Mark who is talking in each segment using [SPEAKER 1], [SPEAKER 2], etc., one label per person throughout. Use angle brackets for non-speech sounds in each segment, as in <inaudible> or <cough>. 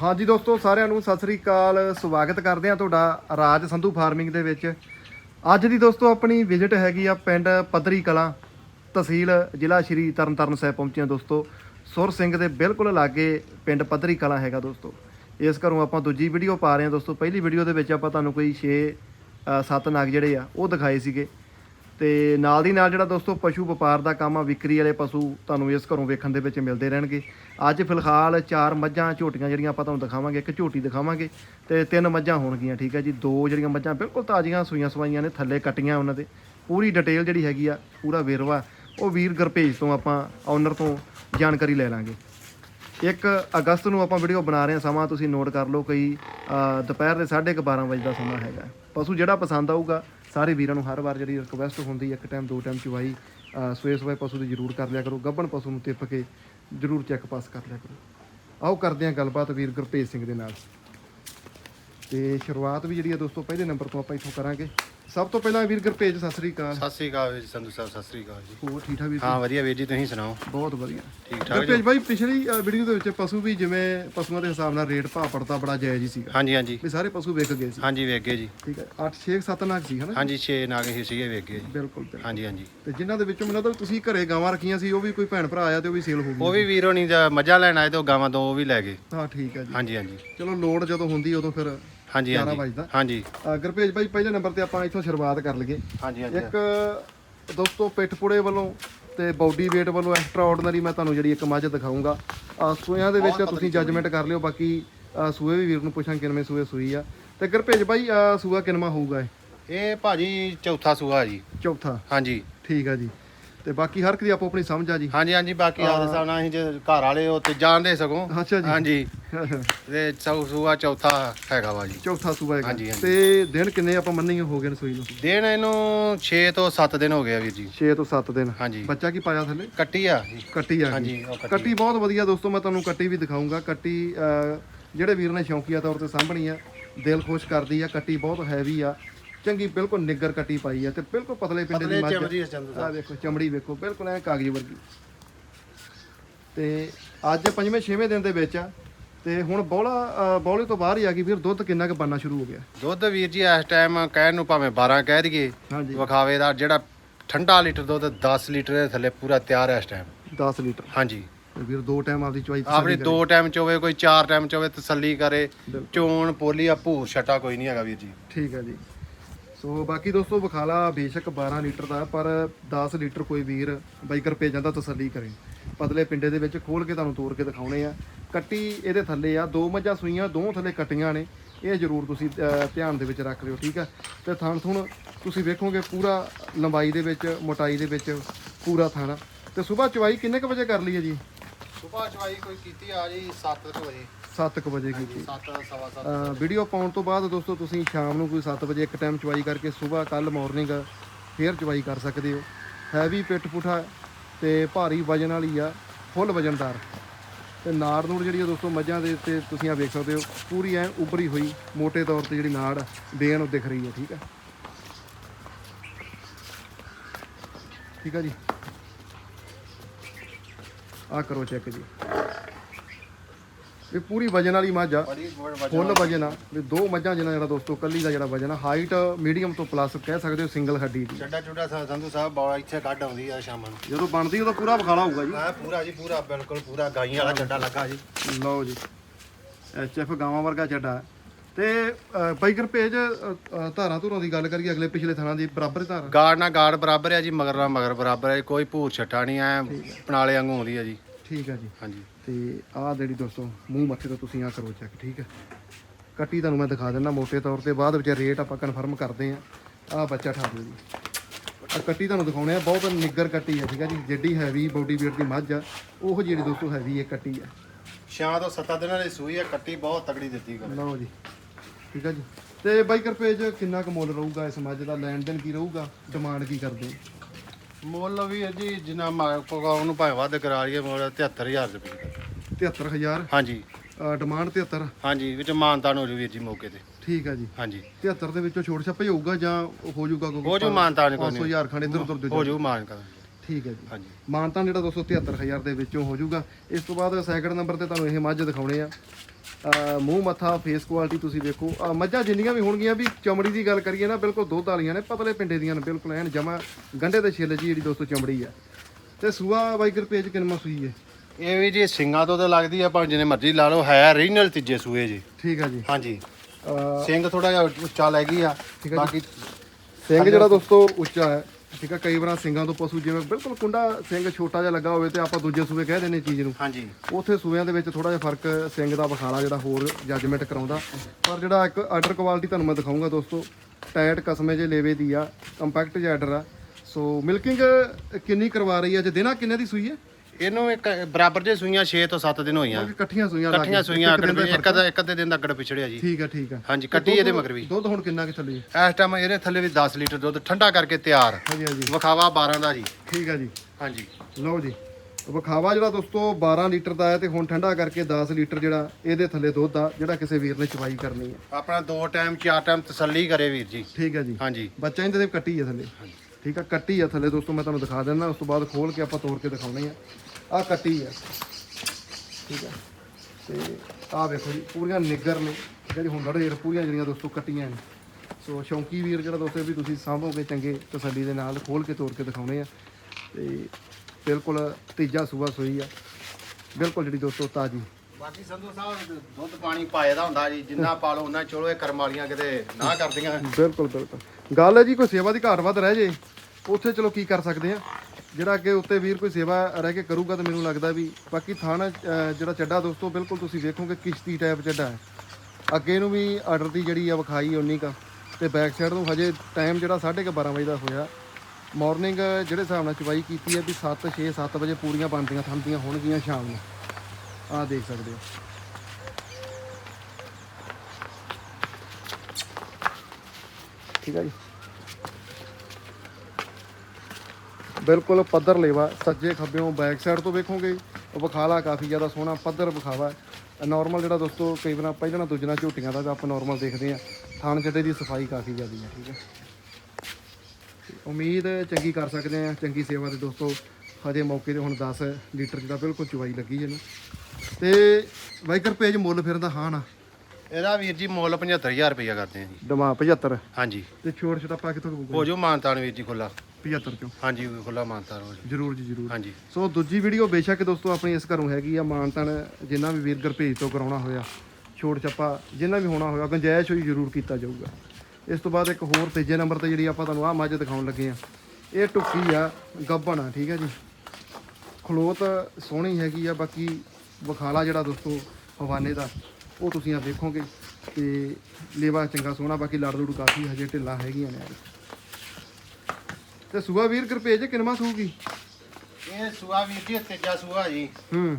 [SPEAKER 1] ਹਾਂਜੀ ਦੋਸਤੋ, ਸਾਰਿਆਂ ਨੂੰ ਸਤਿ ਸ੍ਰੀ ਅਕਾਲ। ਸਵਾਗਤ ਕਰਦੇ ਹਾਂ ਤੁਹਾਡਾ ਰਾਜ ਸੰਧੂ ਫਾਰਮਿੰਗ ਦੇ ਵਿੱਚ। ਅੱਜ ਦੀ ਦੋਸਤੋ, ਆਪਣੀ ਵਿਜ਼ਿਟ ਹੈਗੀ ਆ ਪਿੰਡ ਪੱਧਰੀ ਕਲਾਂ, ਤਹਿਸੀਲ ਜ਼ਿਲ੍ਹਾ ਸ਼੍ਰੀ ਤਰਨਤਾਰਨ ਸਾਹਿਬ ਪਹੁੰਚੇ ਦੋਸਤੋ। ਸੁਰ ਸਿੰਘ ਦੇ ਬਿਲਕੁਲ ਲਾਗੇ ਪਿੰਡ ਪੱਧਰੀ ਕਲਾਂ ਹੈਗਾ ਦੋਸਤੋ। ਇਸ ਘਰੋਂ ਆਪਾਂ ਦੂਜੀ ਵੀਡੀਓ ਪਾ ਰਹੇ ਹਾਂ ਦੋਸਤੋ। ਪਹਿਲੀ ਵੀਡੀਓ ਦੇ ਵਿੱਚ ਆਪਾਂ ਤੁਹਾਨੂੰ ਕੋਈ 6 7 ਨਗ ਜਿਹੜੇ ਆ, ਉਹ ਦਿਖਾਏ ਸੀਗੇ। ਤੇ ਨਾਲ ਦੀ ਨਾਲ ਜਿਹੜਾ ਦੋਸਤੋ ਪਸ਼ੂ ਵਪਾਰ ਦਾ ਕੰਮ ਆ, ਵਿਕਰੀ ਵਾਲੇ ਪਸ਼ੂ ਤੁਹਾਨੂੰ ਇਸ ਘਰੋਂ ਵੇਖਣ ਦੇ ਵਿੱਚ ਮਿਲਦੇ ਰਹਿਣਗੇ। ਅੱਜ ਫਿਲਹਾਲ ਚਾਰ ਮੱਝਾਂ, ਝੋਟੀਆਂ ਜਿਹੜੀਆਂ ਆਪਾਂ ਤੁਹਾਨੂੰ ਦਿਖਾਵਾਂਗੇ, ਇੱਕ ਝੋਟੀ ਦਿਖਾਵਾਂਗੇ ਤੇ ਤਿੰਨ ਮੱਝਾਂ ਹੋਣਗੀਆਂ, ਠੀਕ ਹੈ ਜੀ। ਦੋ ਜਿਹੜੀਆਂ ਮੱਝਾਂ ਬਿਲਕੁਲ ਤਾਜ਼ੀਆਂ ਸੂਈਆਂ ਸਵਾਈਆਂ ਨੇ, ਥੱਲੇ ਕੱਟੀਆਂ ਉਹਨਾਂ ਦੇ। ਪੂਰੀ ਡਿਟੇਲ ਜਿਹੜੀ ਹੈਗੀ ਆ, ਪੂਰਾ ਵੇਰਵਾ, ਉਹ ਵੀਰ ਗੁਰਭੇਜ ਤੋਂ ਆਪਾਂ ਓਨਰ ਤੋਂ ਜਾਣਕਾਰੀ ਲੈ ਲਾਂਗੇ। 1 ਅਗਸਤ ਨੂੰ ਆਪਾਂ ਵੀਡੀਓ ਬਣਾ ਰਹੇ ਹਾਂ, ਸਮਾਂ ਤੁਸੀਂ ਨੋਟ ਕਰ ਲਓ ਕਈ ਦੁਪਹਿਰ ਦੇ 12:30 ਵਜੇ ਦਾ ਸਮਾਂ ਹੈਗਾ। ਪਸ਼ੂ ਜਿਹੜਾ ਪਸੰਦ ਆਊਗਾ ਸਾਰੇ ਵੀਰਾਂ ਨੂੰ ਹਰ ਵਾਰ ਜਿਹੜੀ ਰਿਕਵੈਸਟ ਹੁੰਦੀ ਇੱਕ ਟਾਈਮ ਦੋ ਟਾਈਮ ਚਵਾਈ ਅ, ਸਵੇਰ ਸਵੇਰ ਪਸ਼ੂ ਦੀ ਜ਼ਰੂਰ ਕਰ ਲਿਆ ਕਰੋ ਗੱਭਣ ਪਸ਼ੂ ਨੂੰ ਤਿੱਪ ਕੇ ਜ਼ਰੂਰ ਚੈੱਕ ਪਾਸ ਕਰ ਲਿਆ ਕਰੋ। ਆਓ ਕਰਦੇ ਹਾਂ ਗੱਲਬਾਤ ਵੀਰ ਗੁਰਭੇਜ ਸਿੰਘ ਦੇ ਨਾਲ। ਤੇ ਸ਼ੁਰੂਆਤ ਵੀ ਜਿਹੜੀ ਆ ਦੋਸਤੋ ਪਹਿਲੇ ਨੰਬਰ ਤੋਂ ਆਪਾਂ ਇੱਥੋਂ ਕਰਾਂਗੇ। ਸਭ ਤੋਂ ਪਹਿਲਾਂ ਵੀਰ ਗੁਰਭੇਜ ਸਤਿ ਸ੍ਰੀ ਅਕਾਲ।
[SPEAKER 2] ਸਤਿ ਸ੍ਰੀ ਅਕਾਲ ਵੀਰ ਜੀ ਸੰਧੂ ਸਾਹਿਬ ਸਤਿ ਸ੍ਰੀ ਅਕਾਲ ਜੀ।
[SPEAKER 1] ਹੋਰ ਠੀਕ ਠਾਕ ਵੀਰ
[SPEAKER 2] ਹਾਂ ਵਧੀਆ ਵੀਰ ਜੀ ਤੁਸੀਂ ਸੁਣਾਓ?
[SPEAKER 1] ਬਹੁਤ ਵਧੀਆ।
[SPEAKER 2] ਠੀਕ ਠਾਕ ਜੀ।
[SPEAKER 1] ਭਾਈ ਪਿਛਲੀ ਵੀਡੀਓ ਦੇ ਵਿੱਚ ਪਸ਼ੂ ਵੀ ਜਿਵੇਂ ਪਸ਼ੂਆਂ ਦੇ ਹਿਸਾਬ ਨਾਲ ਰੇਟ ਭਾਅ ਪੜਦਾ ਬੜਾ ਜਾਇਜ਼ ਹੀ ਸੀਗਾ।
[SPEAKER 2] ਹਾਂਜੀ ਹਾਂਜੀ।
[SPEAKER 1] ਵੀ ਸਾਰੇ ਪਸ਼ੂ ਵਿਕ ਗਏ ਸੀ।
[SPEAKER 2] ਹਾਂਜੀ ਵੇਖ ਗਏ ਜੀ।
[SPEAKER 1] ਠੀਕ ਹੈ 8 6 7 ਨਾਗ ਸੀ ਹਨਾ?
[SPEAKER 2] ਹਾਂਜੀ 6 ਨਾਗ ਹੀ ਸੀਗੇ ਵੇਖ ਗਏ ਜੀ।
[SPEAKER 1] ਬਿਲਕੁਲ ਬਿਲਕੁਲ।
[SPEAKER 2] ਹਾਂਜੀ ਹਾਂਜੀ।
[SPEAKER 1] ਤੇ ਜਿਨ੍ਹਾਂ ਦੇ ਵਿੱਚੋਂ ਮੈਨੂੰ ਲੱਗਦਾ ਤੁਸੀਂ ਘਰੇ ਗਾਵਾਂ ਰੱਖੀਆਂ ਸੀ ਉਹ ਵੀ ਕੋਈ ਭੈਣ ਭਰਾ ਆਇਆ ਤੇ ਉਹ ਵੀ ਸੇਲ ਹੋ
[SPEAKER 2] ਉਹ
[SPEAKER 1] ਗਈ
[SPEAKER 2] ਵੀ ਵੀਰੋ ਨਹੀਂ ਜਾਂ ਮੱਝਾਂ ਲੈਣ ਆਏ ਤੇ ਉਹ ਗਾਵਾਂ ਦੋ ਉਹ ਵੀ ਲੈ ਗਏ।
[SPEAKER 1] ਹਾਂ ਠੀਕ ਹੈ ਜੀ।
[SPEAKER 2] ਹਾਂਜੀ ਹਾਂਜੀ।
[SPEAKER 1] ਚਲੋ ਲੋਡ ਜਦੋਂ ਹੁੰਦੀ ਉਦੋਂ ਫਿਰ
[SPEAKER 2] ਹਾਂਜੀ
[SPEAKER 1] 11
[SPEAKER 2] ਹਾਂਜੀ। ਹਾਂਜੀ।
[SPEAKER 1] ਗੁਰਪੇਜ ਭਾਈ ਪਹਿਲੇ ਨੰਬਰ ਤੇ ਆਪਾਂ ਇੱਥੋਂ ਸ਼ੁਰੂਆਤ ਕਰ ਲਈਏ।
[SPEAKER 2] ਹਾਂਜੀ
[SPEAKER 1] ਇੱਕ ਦੋਸਤੋ ਪਿੱਠਪੁੜੇ ਵੱਲੋਂ ਤੇ ਬਾਡੀ weight ਵੱਲੋਂ ਐਕਸਟਰਾ ਆਰਡੀਨਰੀ ਮੈਂ ਤੁਹਾਨੂੰ ਜਿਹੜੀ ਇੱਕ ਮੱਝ ਦਿਖਾਉਂਗਾ ਸੂਆਂ ਦੇ ਵਿੱਚ ਤੁਸੀਂ ਜੱਜਮੈਂਟ ਕਰ ਲਿਓ ਬਾਕੀ ਸੂਏ ਵੀ ਵੀਰ ਨੂੰ ਪੁੱਛਾਂ ਕਿੰਨੇ ਸੂਏ ਸੂਈ ਆ। ਤੇ ਗੁਰਪੇਜ ਭਾਈ ਅਹ, ਸੂਆ ਕਿੰਨਵਾ ਹੋਊਗਾ ਇਹ?
[SPEAKER 2] ਇਹ ਭਾਜੀ ਚੌਥਾ ਸੂਆ ਜੀ।
[SPEAKER 1] ਚੌਥਾ।
[SPEAKER 2] ਹਾਂਜੀ।
[SPEAKER 1] ਠੀਕ ਆ ਜੀ। ਤੇ ਬਾਕੀ ਹਰ ਇੱਕ ਦੀ ਆਪੋ ਆਪਣੀ ਸਮਝ ਆ ਜੀ।
[SPEAKER 2] ਹਾਂਜੀ ਹਾਂਜੀ ਬਾਕੀ ਆਪਦੇ ਹਿਸਾਬ ਨਾਲ ਅਸੀਂ ਜੇ ਘਰ ਵਾਲੇ ਉਹ ਤੇ ਜਾਣਦੇ ਸਗੋਂ।
[SPEAKER 1] ਅੱਛਾ ਜੀ।
[SPEAKER 2] ਹਾਂਜੀ। <laughs> ਤੇ ਸੌ ਸੂਆ ਚੌਥਾ ਹੈਗਾ ਵਾ ਜੀ।
[SPEAKER 1] ਚੌਥਾ ਸੂਆ ਹੈਗਾ।
[SPEAKER 2] ਹਾਂਜੀ।
[SPEAKER 1] ਤੇ ਦਿਨ ਕਿੰਨੇ ਆਪਾਂ ਮੰਨੀਏ ਹੋ ਗਏ ਨੇ ਸੂਈ ਨੂੰ?
[SPEAKER 2] ਦਿਨ ਇਹਨੂੰ 6 ਤੋਂ 7 ਦਿਨ ਹੋ ਗਏ ਆ ਵੀਰ ਜੀ।
[SPEAKER 1] 6 ਤੋਂ 7 ਦਿਨ।
[SPEAKER 2] ਹਾਂਜੀ।
[SPEAKER 1] ਬੱਚਾ ਕੀ ਪਾਇਆ ਥੱਲੇ?
[SPEAKER 2] ਕੱਟੀ ਆ ਜੀ।
[SPEAKER 1] ਕੱਟੀ ਆ ਗਈ
[SPEAKER 2] ਹਾਂਜੀ ਉਹ ਕੱਟੀ।
[SPEAKER 1] ਕੱਟੀ ਬਹੁਤ ਵਧੀਆ ਦੋਸਤੋ ਮੈਂ ਤੁਹਾਨੂੰ ਕੱਟੀ ਵੀ ਦਿਖਾਉਂਗਾ। ਕੱਟੀ ਅਹ, ਜਿਹੜੇ ਵੀਰ ਨੇ ਸ਼ੌਂਕੀਆ ਤੌਰ ਤੇ ਸਾਂਭਣੀ ਆ ਦਿਲ ਖੁਸ਼ ਕਰਦੀ ਆ ਕੱਟੀ ਬਹੁਤ ਹੈਵੀ ਆ। ਚੰਗੀ ਬਿਲਕੁਲ ਨਿੱਗਰ ਕੱਟੀ ਪਾਈ ਆ ਤੇ ਬਿਲਕੁਲ ਪਤਲੇ ਪਿੰਡੇ ਦੀ
[SPEAKER 2] ਪਤਲੇ
[SPEAKER 1] ਮੱਝ
[SPEAKER 2] ਚਮੜੀ ਸੰਧੂ
[SPEAKER 1] ਆ ਵੇਖੋ ਚਮੜੀ ਵੇਖੋ ਬਿਲਕੁਲ ਐ ਕਾਗਜ਼ ਵਰਗੀ। ਤੇ ਅੱਜ ਪੰਜਵੇਂ ਛੇਵੇਂ ਦਿਨ ਦੇ ਵਿੱਚ ਆ ਤੇ ਹੁਣ ਬੌਲਾ ਬੌਲੇ ਤੋਂ ਬਾਹਰ ਹੀ ਆ ਗਈ ਵੀਰ ਦੁੱਧ ਕਿੰਨਾ ਕੁ ਬਣਨਾ ਸ਼ੁਰੂ ਹੋ ਗਿਆ?
[SPEAKER 2] ਦੁੱਧ ਵੀਰ ਜੀ ਇਸ ਟਾਈਮ ਕਹਿਣ ਨੂੰ ਭਾਵੇਂ 12 ਕਹਿ ਦਈਏ
[SPEAKER 1] ਹਾਂਜੀ।
[SPEAKER 2] ਵਿਖਾਵੇ ਦਾ ਜਿਹੜਾ ਠੰਡਾ ਲੀਟਰ ਦੁੱਧ 10 ਲੀਟਰ ਦੇ ਥੱਲੇ ਪੂਰਾ ਤਿਆਰ ਹੈ ਇਸ ਟਾਈਮ
[SPEAKER 1] 10 ਲੀਟਰ।
[SPEAKER 2] ਹਾਂਜੀ।
[SPEAKER 1] ਤੇ ਵੀਰ ਦੋ ਟਾਈਮ ਆਪਦੀ ਚੁਆਈ
[SPEAKER 2] ਆਪਣੀ ਦੋ ਟਾਈਮ ਚ ਹੋਵੇ ਕੋਈ ਚਾਰ ਟਾਈਮ ਚ ਹੋਵੇ ਤਸੱਲੀ ਕਰੇ।
[SPEAKER 1] ਬਿਲਕੁਲ।
[SPEAKER 2] ਚੋਣ ਪੋਲੀ ਆ ਭੂਰ ਛਟਾ ਕੋਈ ਨਹੀਂ ਹੈਗਾ ਵੀਰ ਜੀ।
[SPEAKER 1] ਠੀਕ ਹੈ ਜੀ। ਸੋ ਬਾਕੀ ਦੋਸਤੋ ਬਖਾਲਾ ਬੇਸ਼ੱਕ 12 ਲੀਟਰ ਦਾ ਪਰ 10 ਲੀਟਰ ਕੋਈ ਵੀਰ ਬਾਈਕਰ ਭੇਜ ਜਾਂਦਾ ਤਸੱਲੀ ਕਰੇ। ਪਤਲੇ ਪਿੰਡੇ ਦੇ ਵਿੱਚ ਖੋਲ ਕੇ ਤੁਹਾਨੂੰ ਤੋੜ ਕੇ ਦਿਖਾਉਣੇ ਆ। ਕੱਟੀ ਇਹਦੇ ਥੱਲੇ ਆ, ਦੋ ਮੱਝਾਂ ਸੂਈਆਂ ਦੋ ਥੱਲੇ ਕੱਟੀਆਂ ਨੇ। ਇਹ ਜ਼ਰੂਰ ਤੁਸੀਂ ਧਿਆਨ ਦੇ ਵਿੱਚ ਰੱਖ ਲਿਓ, ਠੀਕ ਹੈ ਤੇ ਥਣ ਥੁਣ ਤੁਸੀਂ ਵੇਖੋਗੇ ਪੂਰਾ ਲੰਬਾਈ ਦੇ ਵਿੱਚ, ਮੋਟਾਈ ਦੇ ਵਿੱਚ ਪੂਰਾ ਥਾਣਾ। ਤੇ ਸਵੇਰ ਚਵਾਈ ਕਿੰਨੇ ਕੁ ਵਜੇ ਕਰ ਲਈਏ ਜੀ?
[SPEAKER 2] ਸੁਬਾਹ ਚਵਾਈ ਕੋਈ ਕੀਤੀ ਆ ਜੀ 7 ਵਜੇ।
[SPEAKER 1] 7 ਵਜੇ ਕੀਤੀ।
[SPEAKER 2] 7 ਸਵਾ 7
[SPEAKER 1] ਅ, ਵੀਡੀਓ ਪਾਉਣ ਤੋਂ ਬਾਅਦ ਦੋਸਤੋ ਤੁਸੀਂ ਸ਼ਾਮ ਨੂੰ ਕੋਈ 7 ਵਜੇ ਇੱਕ ਟਾਈਮ ਚਵਾਈ ਕਰਕੇ ਸਵੇਰ ਕੱਲ ਮਾਰਨਿੰਗ ਫੇਰ ਚਵਾਈ ਕਰ ਸਕਦੇ ਹੋ। ਹੈਵੀ ਪਿੱਠ ਪੁਠਾ ਤੇ ਭਾਰੀ ਵਜਨ ਵਾਲੀ ਆ ਫੁੱਲ ਵਜਨਦਾਰ। ਤੇ ਨਾੜ ਨੂੜ ਜਿਹੜੀ ਆ ਦੋਸਤੋ ਮੱਝਾਂ ਦੇ ਉੱਤੇ ਤੁਸੀਂ ਆ ਵੇਖ ਸਕਦੇ ਹੋ ਪੂਰੀ ਐ ਉੱਭਰੀ ਹੋਈ ਮੋٹے ਤੌਰ ਤੇ ਜਿਹੜੀ ਨਾੜ ਬੇਨ ਉਹ ਦਿਖ ਰਹੀ ਹੈ ਠੀਕ ਹੈ ਠੀਕ ਆ ਜੀ। ਆ ਕਰੋ ਚੈੱਕ ਜੀ। ਇਹ ਪੂਰੀ ਵਜਨ ਵਾਲੀ ਮੱਝ ਆ। ਫੁੱਲ ਵਜਨ ਆ। ਵੀ ਦੋ ਮੱਝਾਂ ਜਿਨ੍ਹਾਂ ਜਿਹੜਾ ਦੋਸਤੋ ਕੱਲੀ ਦਾ ਜਿਹੜਾ ਵਜਨ ਆ ਹਾਈਟ ਮੀਡੀਅਮ ਤੋਂ ਪਲੱਸ ਕਹਿ ਸਕਦੇ ਹੋ ਸਿੰਗਲ ਹੱਡੀ ਦੀ।
[SPEAKER 2] ਚੱਡਾ ਚੁੱਡਾ ਸੰਧੂ ਸਾਹਿਬ ਬੌਲਾ ਇੱਥੇ ਕੱਢ ਆਉਂਦੀ ਆ ਸ਼ਾਮਾਂ ਨੂੰ।
[SPEAKER 1] ਜਦੋਂ ਬਣਦੀ ਉਦੋਂ ਪੂਰਾ ਵਿਖਾਲਾ ਹੋਊਗਾ ਜੀ।
[SPEAKER 2] ਹਾਂ ਪੂਰਾ ਜੀ ਪੂਰਾ ਬਿਲਕੁਲ ਪੂਰਾ ਗਾਈਆਂ ਵਾਲਾ ਚੱਡਾ ਲੱਗਾ ਜੀ।
[SPEAKER 1] ਲਓ ਜੀ। ਐਚਐਫ ਗਾਵਾਂ ਵਰਗਾ ਹੈ। ਤੇ ਬਾਈਕਰ ਪੇਜ ਧਾਰਾਂ ਧੁਰਾਂ ਦੀ ਗੱਲ ਕਰੀਏ ਅਗਲੇ ਪਿਛਲੇ ਥਾਂ ਦੀ ਬਰਾਬਰ ਹੀ ਧਾਰ
[SPEAKER 2] ਗਾੜ ਨਾਲ ਗਾੜ ਬਰਾਬਰ ਹੈ ਜੀ ਮਗਰ ਨਾਲ ਮਗਰ ਬਰਾਬਰ ਹੈ ਕੋਈ ਭੂਰ ਛੱਟਾ ਨਹੀਂ ਐ ਪਣਾਲੇ ਵਾਂਗੂ ਆਉਂਦੀ ਹੈ ਜੀ।
[SPEAKER 1] ਠੀਕ ਹੈ ਜੀ।
[SPEAKER 2] ਹਾਂਜੀ।
[SPEAKER 1] ਤੇ ਆਹ ਜਿਹੜੀ ਦੋਸਤੋ ਮੂੰਹ ਮੱਥੇ ਤੋਂ ਤੁਸੀਂ ਆ ਕਰੋ ਚੈੱਕ ਠੀਕ ਹੈ ਕੱਟੀ ਤੁਹਾਨੂੰ ਮੈਂ ਦਿਖਾ ਦਿੰਦਾ ਮੋٹے ਤੌਰ ਤੇ ਬਾਅਦ ਵਿੱਚ ਰੇਟ ਆਪਾਂ ਕਨਫਰਮ ਕਰਦੇ ਆ। ਆਹ ਬੱਚਾ ਠਾ ਦਿਓ ਜੀ। ਆ ਕੱਟੀ ਤੁਹਾਨੂੰ ਦਿਖਾਉਣੇ ਆ ਬਹੁਤ ਨਿੱਗਰ ਕੱਟੀ ਹੈ ਠੀਕ ਹੈ ਜੀ? ਜਿੱਡੀ ਹੈਵੀ ਬੋਡੀ weight ਦੀ ਮੱਝ ਆ ਉਹ ਜਿਹੜੀ ਦੋਸਤੋ ਹੈਵੀ ਇਹ ਕੱਟੀ ਆ।
[SPEAKER 2] ਛਾਂ ਤੋਂ 7 ਦਿਨਾਂ ਦੀ ਸੂਈ ਹੈ ਕੱਟੀ ਬਹੁਤ ਤਗੜੀ ਦਿੱਤੀ। ਕਰ
[SPEAKER 1] ਲਓ ਜੀ। ਠੀਕ ਹੈ ਜੀ। ਤੇ ਬਾਈਕਰ ਪੇਜ ਕਿੰਨਾ ਕੁ ਮੁੱਲ ਰਹੂਗਾ ਇਸ ਮੱਝ ਦਾ? ਲੈਣ ਦੇਣ ਕੀ ਰਹੂਗਾ? ਡਿਮਾਂਡ ਕੀ ਕਰਦੇ?
[SPEAKER 2] ਮੁੱਲ ਵੀ ਹੈ ਜੀ ਜਿੰਨਾ ਪਕਾਉਣ ਨੂੰ ਭਾਵੇਂ ਵੱਧ ਕਰਾ ਲਈਏ ਮੁੱਲ 73000 ਰੁਪਏ ਦਾ।
[SPEAKER 1] 73000
[SPEAKER 2] ਹਾਂਜੀ।
[SPEAKER 1] ਡਿਮਾਂਡ 73
[SPEAKER 2] ਹਾਂਜੀ ਵਿੱਚ ਮਾਨਤਾਨ ਹੋ ਜੂ ਵੀਰ ਜੀ ਮੌਕੇ ਤੇ।
[SPEAKER 1] ਠੀਕ ਹੈ ਜੀ।
[SPEAKER 2] ਹਾਂਜੀ।
[SPEAKER 1] 73 ਦੇ ਵਿੱਚੋਂ ਛੋਟ ਛੱਪੇ ਹੋਊਗਾ ਜਾਂ ਹੋ ਜਾਊਗਾ ਕੋਈ
[SPEAKER 2] ਹੋ ਜੂ ਮਾਨਤਾਨ ਕੋਈ
[SPEAKER 1] 500 ਹਜ਼ਾਰ ਖੰਡ ਇੱਧਰ ਉੱਧਰ ਦੇ
[SPEAKER 2] ਹੋ ਜੂ ਮਾਨ ਕਰ
[SPEAKER 1] ਠੀਕ ਹੈ ਜੀ।
[SPEAKER 2] ਹਾਂਜੀ।
[SPEAKER 1] ਮਾਨਤਾ ਜਿਹੜਾ 273000 ਦੇ ਵਿੱਚੋਂ ਹੋ ਜਾਊਗਾ ਇਸ ਤੋਂ ਬਾਅਦ ਸੈਕਿੰਡ ਨੰਬਰ ਤੇ ਤੁਹਾਨੂੰ ਇਹ ਮੱਝ ਦਿਖਾਉਣੇ ਆ। ਮੂੰਹ ਮੱਥਾ ਫੇਸ ਕੁਆਲਿਟੀ ਤੁਸੀਂ ਵੇਖੋ। ਮੱਝਾਂ ਜਿੰਨੀਆਂ ਵੀ ਹੋਣਗੀਆਂ ਵੀ ਚਮੜੀ ਦੀ ਗੱਲ ਕਰੀਏ ਨਾ ਬਿਲਕੁਲ ਦੁੱਧ ਵਾਲੀਆਂ ਨੇ ਪਤਲੇ ਪਿੰਡੇ ਦੀਆਂ ਨੇ ਬਿਲਕੁਲ ਐਨ ਜਮਾ ਗੰਢੇ ਤੇ ਛਿੱਲ ਜੀ ਜਿਹੜੀ ਦੋਸਤੋ ਚਮੜੀ ਆ। ਤੇ ਸੂਆ ਬਾਈਕਰ ਪੇਜ ਕਿੰਨਾ ਸੂਈ ਹੈ
[SPEAKER 2] ਇਹ ਵੀ ਜੀ ਸਿੰਘਾਂ ਤੋਂ ਤਾਂ ਲੱਗਦੀ ਆ ਭਾਵੇਂ ਜਿੰਨੇ ਮਰਜ਼ੀ ਲਾ ਲਓ ਹੈ ਰੀਜਨਲ ਤੀਜੇ ਸੂਏ ਜੀ।
[SPEAKER 1] ਠੀਕ ਆ ਜੀ।
[SPEAKER 2] ਹਾਂਜੀ। ਸਿੰਘ ਥੋੜਾ ਜਿਹਾ ਉੱਚਾ ਲੈ ਗਈ ਆ
[SPEAKER 1] ਠੀਕ ਆ ਜੀ।
[SPEAKER 2] ਬਾਕੀ
[SPEAKER 1] ਸਿੰਘ ਜਿਹੜਾ ਦੋਸਤੋ ਉੱਚਾ ਹੈ ਠੀਕ ਆ ਕਈ ਵਾਰ ਸਿੰਘਾਂ ਤੋਂ ਪਸ਼ੂ ਜਿਵੇਂ ਬਿਲਕੁਲ ਕੁੰਡਾ ਸਿੰਘ ਛੋਟਾ ਜਿਹਾ ਲੱਗਾ ਹੋਵੇ ਤੇ ਆਪਾਂ ਦੂਜੇ ਸੂਏ ਕਹਿ ਦਿੰਦੇ ਚੀਜ਼ ਨੂੰ।
[SPEAKER 2] ਹਾਂਜੀ।
[SPEAKER 1] ਉਥੇ ਸੂਬਿਆਂ ਦੇ ਵਿੱਚ ਥੋੜਾ ਜਿਹਾ ਫ਼ਰਕ ਸਿੰਘ ਦਾ ਵਿਖਾਲਾ ਜਿਹੜਾ ਹੋਰ ਜੱਜਮੈਂਟ ਕਰਾਉਂਦਾ। ਪਰ ਜਿਹੜਾ ਇੱਕ ਆਰਡਰ ਕੁਆਲਿਟੀ ਤੁਹਾਨੂੰ ਮੈਂ ਦਿਖਾਊਂਗਾ ਦੋਸਤੋ ਟਾਇਟ ਕਸਮੇ ਜੇ ਲੇਵੇ ਦੀ ਆ ਕੰਪੈਕਟ ਜਿਹਾ ਆਰਡਰ ਆ। ਸੋ ਮਿਲਕਿੰਗ ਕਿੰਨੀ ਕਰਵਾ ਰਹੀ ਆ ਜੇ ਦਿਨਾਂ ਕਿੰਨੇ ਦੀ ਸੂਈ ਹੈ?
[SPEAKER 2] ਇਹਨੂੰ ਇੱਕ ਬਰਾਬਰ ਜੇ ਸੂਈਆਂ 6 ਤੋਂ 7 ਦਿਨ ਹੋਈਆਂ।
[SPEAKER 1] ਇਕੱਠੀਆਂ ਸੂਈਆਂ
[SPEAKER 2] ਇਕੱਠੀਆਂ। ਸੂਈਆਂ
[SPEAKER 1] ਇੱਕ ਦਿਨ
[SPEAKER 2] ਅੱਗੜ
[SPEAKER 1] ਦਾ
[SPEAKER 2] ਇੱਕ ਇੱਕ ਅੱਧੇ ਦਿਨ ਦਾ ਅੱਗੜ ਪਿਛੜਿਆ ਜੀ।
[SPEAKER 1] ਠੀਕ ਆ ਠੀਕ ਆ
[SPEAKER 2] ਹਾਂਜੀ ਕੱਟੀ ਇਹਦੇ ਮਗਰ ਵੀ।
[SPEAKER 1] ਦੁੱਧ ਹੁਣ ਕਿੰਨਾ ਕਿ ਥੱਲੇ ਹੈ?
[SPEAKER 2] ਇਸ ਟਾਈਮ ਇਹਦੇ ਥੱਲੇ ਵੀ 10 ਲੀਟਰ ਦੁੱਧ ਠੰਡਾ ਕਰਕੇ ਤਿਆਰ।
[SPEAKER 1] ਹਾਂਜੀ ਹਾਂਜੀ।
[SPEAKER 2] ਵਿਖਾਵਾ 12 ਦਾ ਜੀ।
[SPEAKER 1] ਠੀਕ ਆ ਜੀ।
[SPEAKER 2] ਹਾਂਜੀ।
[SPEAKER 1] ਲਓ ਜੀ। ਵਿਖਾਵਾ ਜਿਹੜਾ ਦੋਸਤੋ 12 ਲੀਟਰ ਦਾ ਹੈ ਤੇ ਹੁਣ ਠੰਡਾ ਕਰਕੇ 10 ਲੀਟਰ ਜਿਹੜਾ ਇਹਦੇ ਥੱਲੇ ਦੁੱਧ ਆ ਜਿਹੜਾ ਕਿਸੇ ਵੀਰ ਨੇ ਚਵਾਈ ਕਰਨੀ ਹੈ।
[SPEAKER 2] ਆਪਣਾ ਦੋ ਟਾਈਮ ਚਾਰ ਟਾਈਮ ਤਸੱਲੀ ਕਰੇ ਵੀਰ ਜੀ।
[SPEAKER 1] ਠੀਕ ਆ ਜੀ।
[SPEAKER 2] ਹਾਂਜੀ।
[SPEAKER 1] ਬੱਚਾ ਇਹਦੇ ਤੇ ਕੱਟੀ ਆ ਥੱਲੇ। ਠੀਕ ਆ ਕੱਟੀ ਆ ਥੱਲੇ ਦੋਸਤੋ ਮੈਂ ਤੁਹਾਨੂੰ ਦਿਖਾ ਦਿੰਦਾ ਉਸ ਤੋਂ ਬਾਅਦ ਖੋਲ ਕੇ ਆਪਾਂ ਤੋੜ ਕੇ ਦਿਖਾਉਣੇ ਆ। ਆ ਕੱਟੀ ਆ। ਠੀਕ ਆ ਤੇ ਆ ਵੇਖੋ ਜੀ ਪੂਰੀਆਂ ਨਿੱਗਰ ਨੇ ਜਿਹੜੀ ਹੁਣ ਰੇਰ ਪੂਰੀਆਂ ਜਿਹੜੀਆਂ ਦੋਸਤੋ ਕੱਟੀਆਂ ਨੇ। ਸੋ ਸ਼ੌਂਕੀ ਵੀਰ ਜਿਹੜਾ ਦੋਸਤੋ ਵੀ ਤੁਸੀਂ ਸਾਂਭੋਗੇ ਚੰਗੇ ਤਸੱਲੀ ਦੇ ਨਾਲ ਖੋਲ ਕੇ ਤੋੜ ਕੇ ਦਿਖਾਉਣੇ ਆ। ਤੇ ਬਿਲਕੁਲ ਤੀਜਾ ਸੂਆ ਸੋਈ ਆ। ਬਿਲਕੁਲ ਜਿਹੜੀ ਦੋਸਤੋ ਤਾਜੀ।
[SPEAKER 2] ਬਾਕੀ ਸੰਧੂ ਸਾਹਿਬ ਦੁੱਧ ਪਾਣੀ ਪਾਏ ਦਾ ਹੁੰਦਾ ਜੀ ਜਿੰਨਾ <laughs> ਪਾ ਲਓ ਉਹਨਾਂ ਚਲੋ ਇਹ ਕਰਮ ਵਾਲੀਆਂ ਕਿਤੇ ਨਾ ਕਰਦੀਆਂ।
[SPEAKER 1] ਬਿਲਕੁਲ ਬਿਲਕੁਲ। ਗੱਲ ਹੈ ਜੀ, ਕੋਈ ਸੇਵਾ ਦੀ ਘਾਟ ਵੱਧ ਰਹਿ ਜੇ, ਉੱਥੇ ਚਲੋ ਕੀ ਕਰ ਸਕਦੇ ਆ। ਜਿਹੜਾ ਅੱਗੇ ਉੱਤੇ ਵੀਰ ਕੋਈ ਸੇਵਾ ਰਹਿ ਕੇ ਕਰੂਗਾ ਤਾਂ ਮੈਨੂੰ ਲੱਗਦਾ ਵੀ ਬਾਕੀ ਥਾਣਾ ਜਿਹੜਾ ਚੱਡਾ ਦੋਸਤੋ, ਬਿਲਕੁਲ ਤੁਸੀਂ ਵੇਖੋਗੇ ਕਿਸ਼ਤੀ ਟਾਈਪ ਚੱਡਾ ਹੈ। ਅੱਗੇ ਨੂੰ ਵੀ ਆਰਡਰ ਦੀ ਜਿਹੜੀ ਆ ਵਿਖਾਈ ਉਨੀ ਕਾ, ਤੇ ਬੈਕ ਸਾਈਡ ਨੂੰ ਹਜੇ ਟਾਈਮ ਜਿਹੜਾ 12:30 ਵਜੇ ਦਾ ਹੋਇਆ। ਮਾਰਨਿੰਗ ਜਿਹੜੇ ਹਿਸਾਬ ਨਾਲ ਚਵਾਈ ਕੀਤੀ ਹੈ ਵੀ 7 6 7 ਵਜੇ ਪੂਰੀਆਂ ਬਣਦੀਆਂ ਥੰਦੀਆਂ ਹੋਣਗੀਆਂ ਸ਼ਾਮ ਨੂੰ। ਆਹ ਦੇਖ ਸਕਦੇ ਹੋ। ਠੀਕ ਹੈ ਜੀ। ਬਿਲਕੁਲ ਪੱਧਰ ਲੇਵਾ, ਸੱਜੇ ਖੱਬਿਓਂ ਬੈਕ ਸਾਈਡ ਤੋਂ ਵੇਖੋਗੇ ਵਿਖਾਲਾ ਕਾਫੀ ਜ਼ਿਆਦਾ ਸੋਹਣਾ ਪੱਧਰ ਵਿਖਾਵਾ। ਨਾਰਮਲ ਜਿਹੜਾ ਦੋਸਤੋ, ਕਈ ਵਾਰ ਪਹਿਲਾਂ ਨਾ ਦੂਜਣਾ ਝੋਟੀਆਂ ਦਾ ਤਾਂ ਆਪਾਂ ਨਾਰਮਲ ਦੇਖਦੇ ਆ ਥਾਣ ਚੱਡੇ ਦੀ ਸਫ਼ਾਈ ਕਾਫੀ ਜ਼ਿਆਦੀ ਹੈ, ਠੀਕ ਹੈ। ਉਮੀਦ ਚੰਗੀ ਕਰ ਸਕਦੇ ਆ ਚੰਗੀ ਸੇਵਾ ਦੇ ਦੋਸਤੋ। ਹਜੇ ਮੌਕੇ ਤੇ ਹੁਣ 10 ਲੀਟਰ ਜਿਹੜਾ ਬਿਲਕੁਲ ਚੁਵਾਈ ਲੱਗੀ ਹੈ ਨਾ। ਤੇ ਵਾਈਕਰ ਪੇਜ ਮੁੱਲ ਫਿਰਨ ਦਾ ਹਾਂ ਨਾ
[SPEAKER 2] ਇਹਦਾ ਵੀਰ ਜੀ ਮੁੱਲ 75000 ਰੁਪਇਆ ਕਰਦੇ ਆ ਜੀ।
[SPEAKER 1] ਦਮਾ 75
[SPEAKER 2] ਹਾਂਜੀ।
[SPEAKER 1] ਤੇ ਛੋੜ ਛਟਾਪਾ ਕਿੱਥੋਂ ਹੋਊਗਾ
[SPEAKER 2] ਹੋ ਜੋ ਮਾਨਤਾਨ ਵੀਰ ਜੀ ਖੁੱਲਾ
[SPEAKER 1] 75 ਚੋਂ
[SPEAKER 2] ਹਾਂਜੀ ਖੁੱਲਾ ਮਾਨਤਾਨ ਹੋ
[SPEAKER 1] ਜਰੂਰ ਜੀ ਜਰੂਰ।
[SPEAKER 2] ਹਾਂਜੀ।
[SPEAKER 1] ਸੋ ਦੂਜੀ ਵੀਡੀਓ ਬੇਸ਼ੱਕ ਦੋਸਤੋ ਆਪਣੀ ਇਸ ਘਰੋਂ ਹੈਗੀ ਆ ਮਾਨਤਨ ਜਿੰਨਾ ਵੀ ਵੀਰ ਭੇਜ ਤੋਂ ਕਰਾਉਣਾ ਹੋਇਆ ਛੋੜ ਛੱਪਾ ਜਿੰਨਾ ਵੀ ਹੋਣਾ ਹੋਇਆ ਗੁੰਜਾਇਸ਼ ਹੋਈ ਜ਼ਰੂਰ ਕੀਤਾ ਜਾਊਗਾ। ਇਸ ਤੋਂ ਬਾਅਦ ਇੱਕ ਹੋਰ ਤੀਜੇ ਨੰਬਰ ਤੇ ਜਿਹੜੀ ਆਪਾਂ ਤੁਹਾਨੂੰ ਆਹ ਮੱਝ ਦਿਖਾਉਣ ਲੱਗੇ ਆ ਇਹ ਟੁੱਕੀ ਆ ਗੱਬਣ ਆ ਠੀਕ ਹੈ ਜੀ। ਖਲੋਤ ਸੋਹਣੀ ਹੈਗੀ ਆ ਬਾਕੀ ਵਿਖਾਲਾ ਜਿਹੜਾ ਦੋਸਤੋ ਹਵਾਨੇ ਦਾ। ਉਹ ਤੁਸੀਂ ਆ ਦੇਖੋਗੇ ਤੇ ਲੇਵਾ ਚੰਗਾ ਸੋਹਣਾ ਬਾਕੀ ਲੜ ਲੁੜ ਕਾਫੀ ਹਜੇ ਢਿੱਲਾ ਹੈਗੀਆਂ ਨੇ ਤੇ ਸੁਆ ਵੀਰ ਕਿਰਪੇਜ ਕਿਨਮਾ ਸੂਗੀ
[SPEAKER 2] ਇਹ ਸੂਆ ਵੀਰ ਜੀ ਤੀਜਾ ਸੂਆ ਜੀ।
[SPEAKER 1] ਹੂੰ।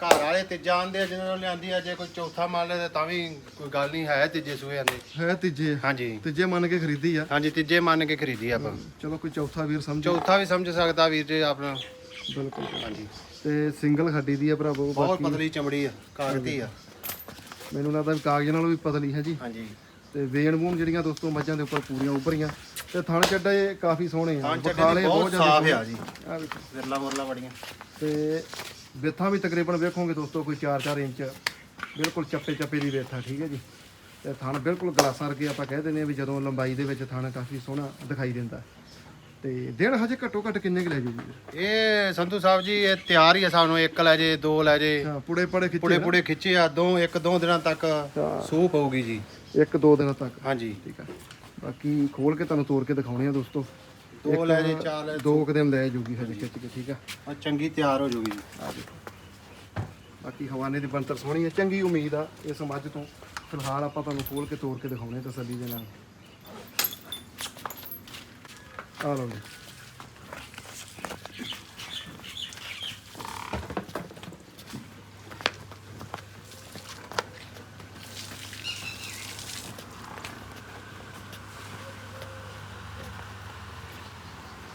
[SPEAKER 2] ਘਰ ਵਾਲੇ ਤੀਜਾ ਆਂਦੇ ਜਿਹਨਾਂ ਨੂੰ ਲਿਆਂਦੀ ਆ ਜੇ ਕੋਈ ਚੌਥਾ ਮੰਨ ਲੈ ਤਾਂ ਵੀ ਕੋਈ ਗੱਲ ਨਹੀਂ ਹੈ ਤੀਜੇ ਸੂਏ ਆਂਦੇ।
[SPEAKER 1] ਹੈ ਤੀਜੇ।
[SPEAKER 2] ਹਾਂਜੀ।
[SPEAKER 1] ਤੀਜੇ ਮੰਨ ਕੇ ਖਰੀਦੀ ਆ।
[SPEAKER 2] ਹਾਂਜੀ ਤੀਜੇ ਮੰਨ ਕੇ ਖਰੀਦੀ ਆਪਾਂ।
[SPEAKER 1] ਚਲੋ ਕੋਈ ਚੌਥਾ ਵੀਰ ਸਮਝੋ।
[SPEAKER 2] ਚੌਥਾ ਵੀ ਸਮਝ ਸਕਦਾ ਵੀਰ ਜੀ ਆਪਣਾ।
[SPEAKER 1] ਬਿਲਕੁਲ।
[SPEAKER 2] ਹਾਂਜੀ।
[SPEAKER 1] ਤੇ ਸਿੰਗਲ ਖੱਡੀ ਦੀ ਆ ਭਰਾਵੋ
[SPEAKER 2] ਬਹੁਤ ਪਤਲੀ ਚਮੜੀ ਆ ਕਾਗਤੀ ਆ।
[SPEAKER 1] ਮੈਨੂੰ ਲੱਗਦਾ ਵੀ ਕਾਗਜ਼ ਨਾਲੋਂ ਵੀ ਪਤਲੀ ਹੈ ਜੀ।
[SPEAKER 2] ਹਾਂਜੀ।
[SPEAKER 1] ਤੇ ਵੇਣ ਵੂਣ ਜਿਹੜੀਆਂ ਦੋਸਤੋ ਮੱਝਾਂ ਦੇ ਉੱਪਰ ਪੂਰੀਆਂ ਉੱਭਰੀਆਂ। ਤੇ ਥਣ ਚੱਡੇ ਕਾਫੀ ਸੋਹਣੇ ਆ।
[SPEAKER 2] ਥਣ ਚੱਡੇ ਬਹੁਤ ਸਾਫ਼ ਆ ਜੀ।
[SPEAKER 1] ਆਹ ਵੇਖੋ।
[SPEAKER 2] ਵਿਰਲਾ ਮੁਰਲਾ ਬੜੀਆਂ।
[SPEAKER 1] ਤੇ ਵਿੱਥਾਂ ਵੀ ਤਕਰੀਬਨ ਵੇਖੋਗੇ ਦੋਸਤੋ ਕੋਈ 4-4 ਇੰਚ। ਬਿਲਕੁਲ ਚੱਪੇ ਚੱਪੇ ਦੀ ਵਿੱਥ ਆ ਠੀਕ ਹੈ ਜੀ। ਤੇ ਥਣ ਬਿਲਕੁਲ ਗਲਾਸਾਂ ਵਰਗੇ ਆਪਾਂ ਕਹਿ ਦਿੰਦੇ ਆ ਵੀ ਜਦੋਂ ਲੰਬਾਈ ਦੇ ਵਿੱਚ ਥਣ ਕਾਫੀ ਸੋਹਣਾ ਦਿਖਾਈ ਦਿੰਦਾ। ਤੇ ਦਿਨ ਹਜੇ ਘੱਟੋ ਘੱਟ ਕਿੰਨੇ ਕੁ ਲੈ ਜੂਗੀ
[SPEAKER 2] ਇਹ ਸੰਧੂ ਸਾਹਿਬ ਜੀ ਇਹ ਤਿਆਰ ਹੀ ਆ ਸਾਨੂੰ ਇੱਕ ਲੈ ਜੇ ਦੋ ਲੈ ਜੇ।
[SPEAKER 1] ਹਾਂ ਪੁੜੇ ਪੜੇ ਖਿੱਚੇ
[SPEAKER 2] ਪੁੜੇ ਪੁੜੇ ਖਿੱਚੇ ਆ ਦੋ ਇੱਕ ਦੋ ਦਿਨਾਂ ਤੱਕ
[SPEAKER 1] ਹਾਂ।
[SPEAKER 2] ਸੂਹ ਪਊਗੀ ਜੀ।
[SPEAKER 1] ਇੱਕ ਦੋ ਦਿਨਾਂ ਤੱਕ।
[SPEAKER 2] ਹਾਂਜੀ।
[SPEAKER 1] ਠੀਕ ਆ। ਬਾਕੀ ਖੋਲ ਕੇ ਤੁਹਾਨੂੰ ਤੋੜ ਕੇ ਦਿਖਾਉਣੇ ਆ ਦੋਸਤੋ।
[SPEAKER 2] ਦੋ ਲੈ ਜੇ ਚਾਰ ਲੈ
[SPEAKER 1] ਦੋ ਕੁ ਦਿਨ ਲੈ ਜੂਗੀ ਹਜੇ ਖਿੱਚ ਕੇ ਠੀਕ ਆ।
[SPEAKER 2] ਆ ਚੰਗੀ ਤਿਆਰ ਹੋ ਜੂਗੀ ਜੀ।
[SPEAKER 1] ਆ ਦੇਖੋ। ਬਾਕੀ ਹਵਾਨੇ ਦੀ ਬਣਤਰ ਸੋਹਣੀ ਹੈ ਚੰਗੀ ਉਮੀਦ ਆ ਇਸ ਮੱਝ ਤੋਂ। ਫਿਲਹਾਲ ਆਪਾਂ ਤੁਹਾਨੂੰ ਖੋਲ ਕੇ ਤੋੜ ਕੇ ਦਿਖਾਉਣੇ ਤਸੱਲੀ ਦੇ ਨਾਲ। ਆ ਲਓ ਜੀ।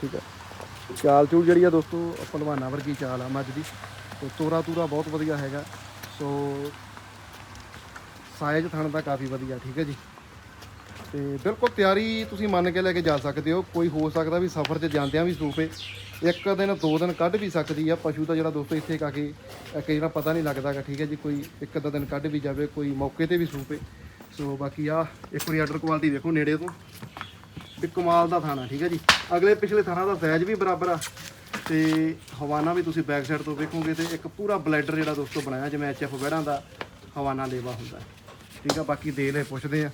[SPEAKER 1] ਠੀਕ ਹੈ। ਚਾਲ ਚੂਲ ਜਿਹੜੀ ਆ ਦੋਸਤੋ ਪਹਿਲਵਾਨਾਂ ਵਰਗੀ ਚਾਲ ਆ ਮੱਝ ਦੀ। ਤੇ ਤੋਰਾ ਤੂਰਾ ਬਹੁਤ ਵਧੀਆ ਹੈਗਾ। ਸੋ ਸਾਈਜ਼ ਥਣ ਦਾ ਕਾਫੀ ਵਧੀਆ, ਠੀਕ ਹੈ ਜੀ। ਤੇ ਬਿਲਕੁਲ ਤਿਆਰੀ ਤੁਸੀਂ ਮੰਨ ਕੇ ਲੈ ਕੇ ਜਾ ਸਕਦੇ ਹੋ। ਕੋਈ ਹੋ ਸਕਦਾ ਵੀ ਸਫ਼ਰ 'ਚ ਜਾਂਦਿਆਂ ਵੀ ਸੂਪੇ ਇੱਕ ਦਿਨ ਦੋ ਦਿਨ ਕੱਢ ਵੀ ਸਕਦੀ ਆ। ਪਸ਼ੂ ਦਾ ਜਿਹੜਾ ਦੋਸਤੋ ਇੱਥੇ ਕਾ ਕੇ ਅ, ਕਈ ਵਾਰ ਪਤਾ ਨਹੀਂ ਲੱਗਦਾਗਾ ਠੀਕ ਹੈ ਜੀ ਕੋਈ ਇੱਕ ਅੱਧਾ ਦਿਨ ਕੱਢ ਵੀ ਜਾਵੇ ਕੋਈ ਮੌਕੇ ਤੇ ਵੀ ਸੂਪੇ ਸੋ ਬਾਕੀ ਆ ਇੱਕ ਵਾਰੀ ਆਰਡਰ ਕੁਆਲਿਟੀ ਵੇਖੋ ਨੇੜੇ ਤੋਂ। ਵੀ ਕਮਾਲ ਦਾ ਥਾਣਾ ਠੀਕ ਹੈ ਜੀ। ਅਗਲੇ ਪਿਛਲੇ ਥਾਣਾ ਦਾ ਸਾਈਜ਼ ਵੀ ਬਰਾਬਰ ਆ। ਤੇ ਹਵਾਨਾ ਵੀ ਤੁਸੀਂ ਬੈਕ ਸਾਈਡ ਤੋਂ ਵੇਖੋਗੇ ਤੇ ਇੱਕ ਪੂਰਾ ਬਲੈਡਰ ਜਿਹੜਾ ਦੋਸਤੋ ਬਣਾਇਆ ਜਿਵੇਂ ਐਚਐਫ ਬੈੜਾਂ ਦਾ ਹਵਾਨਾ ਲੇਵਾ ਹੁੰਦਾ। ਠੀਕ ਆ ਬਾਕੀ ਦੇ ਲੈ ਪੁੱਛਦੇ ਆ।